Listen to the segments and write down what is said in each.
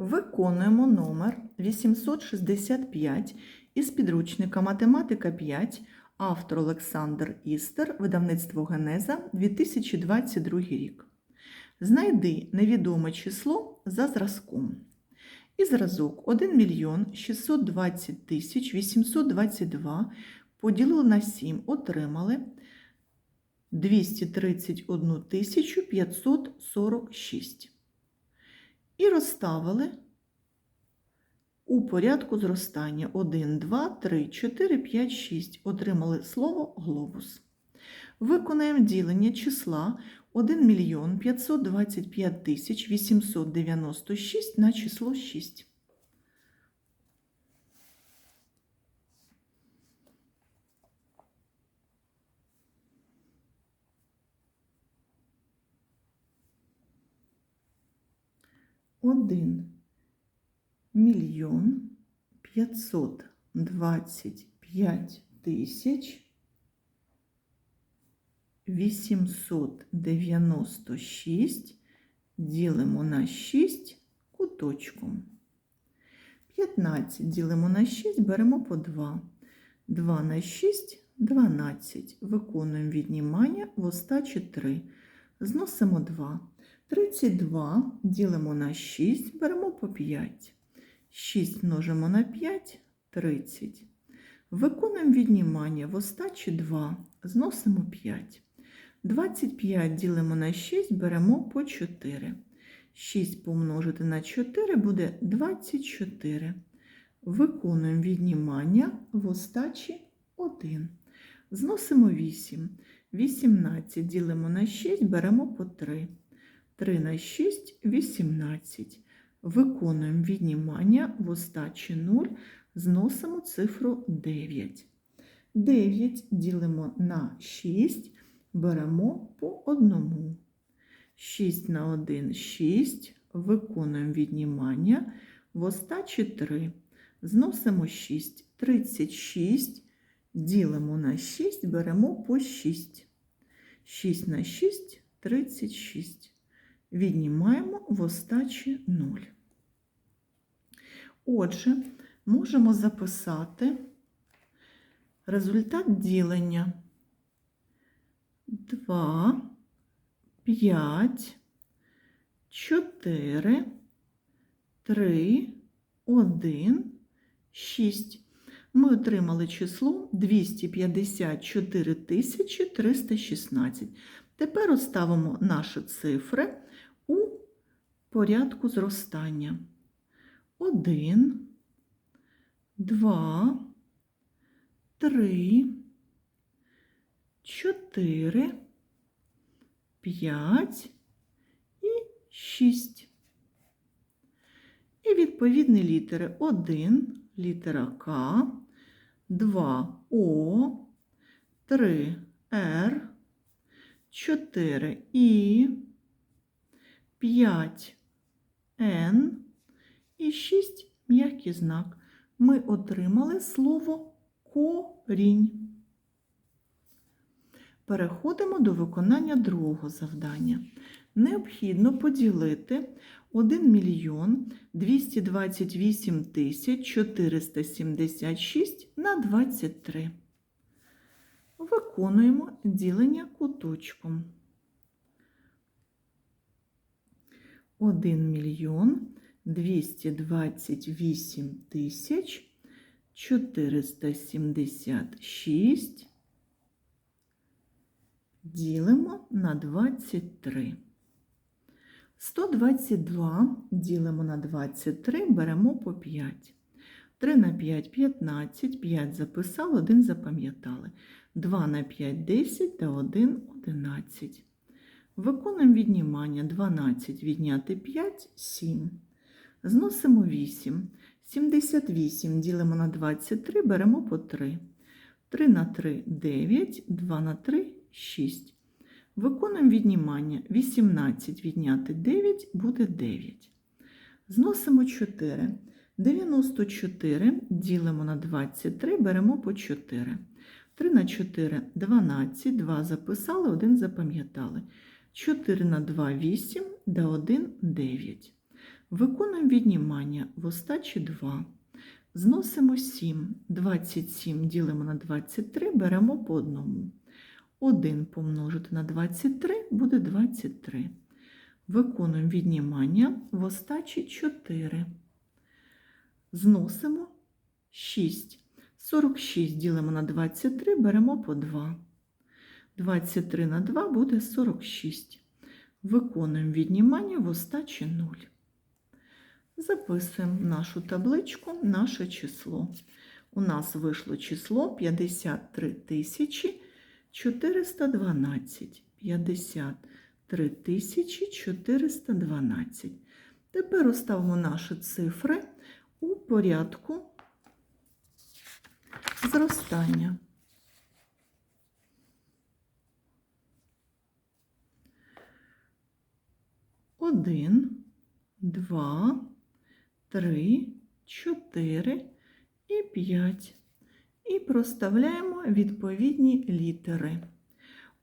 Виконуємо номер 865 із підручника Математика 5, автор Олександр Істер, видавництво Генеза, 2022 рік. Знайди невідоме число за зразком. І зразок 1 мільйон 620 тисяч 822 поділили на 7, отримали 231 тисячу 546 і розставили у порядку зростання 1, 2, 3, 4, 5, 6. Отримали слово глобус. Виконаємо ділення числа 1 мільйон 525 тисяч 896 на число 6. Один мільйон п'ятсот двадцять п'ять тисяч вісімсот дев'яносто шість ділимо на шість куточком. 15 ділимо на 6, беремо по 2. 2 на 6 – 12. Виконуємо віднімання в остачі 3. Зносимо 2. 32 ділимо на 6, беремо по 5. 6 множимо на 5 – 30. Виконуємо віднімання в остачі 2, зносимо 5. 25 ділимо на 6, беремо по 4. 6 помножити на 4 буде 24. Виконуємо віднімання в остачі 1. Зносимо 8. 18 ділимо на 6, беремо по 3. 3 на 6 – 18. Виконуємо віднімання в остачі 0, зносимо цифру 9. 9 ділимо на 6, беремо по 1. 6 на 1 – 6. Виконуємо віднімання в остачі 3. Зносимо 6. 36. Ділимо на 6, беремо по 6. 6 на 6 – 36. Віднімаємо в остачі 0. Отже, можемо записати результат ділення 2, 5, 4, 3, 1, 6. Ми отримали число 254 316. Тепер розставимо наші цифри у порядку зростання. 1, 2, 3, 4, 5 і 6. І відповідні літери 1, літера К, 2 О, 3 Р, 4 І, 5 Н і 6 м'який знак. Ми отримали слово корінь. Переходимо до виконання другого завдання. Необхідно поділити 1 мільйон 228 тисяч 476 на 23. Виконуємо ділення куточком. 1 мільйон 228 тисяч 476 ділимо на 23. 122 ділимо на 23, беремо по 5. 3 на 5 – 15, 5 записали, 1 запам'ятали. 2 на 5 – 10 та 1 – 11. Виконуємо віднімання 12 відняти 5 – 7. Зносимо 8. 78 ділимо на 23, беремо по 3. 3 на 3 – 9, 2 на 3 – 6. Виконуємо віднімання 18 відняти 9 буде 9. Зносимо 4. 94 ділимо на 23, беремо по 4. 3 на 4 – 12, 2 записали, 1 запам'ятали. 4 на 2 – 8, да 1 – 9. Виконуємо віднімання в остачі 2. Зносимо 7. 27 ділимо на 23, беремо по одному. 1 помножити на 23 буде 23. Виконуємо віднімання в остачі 4. Зносимо 6. 46 ділимо на 23, беремо по 2. 23 на 2 буде 46. Виконуємо віднімання в остачі 0. Записуємо нашу табличку наше число. У нас вийшло число 53 тисячі 412. 53 тисячі 412. Тепер розставимо наші цифри у порядку зростання. Один, два, три, чотири і п'ять. І проставляємо відповідні літери.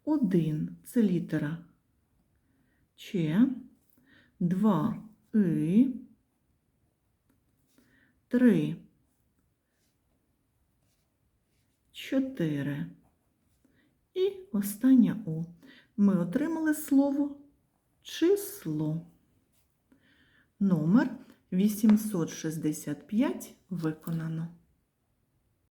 Один це літера Ч, два И, три, чотири. І останнє О. Ми отримали слово число. Номер 865 виконано.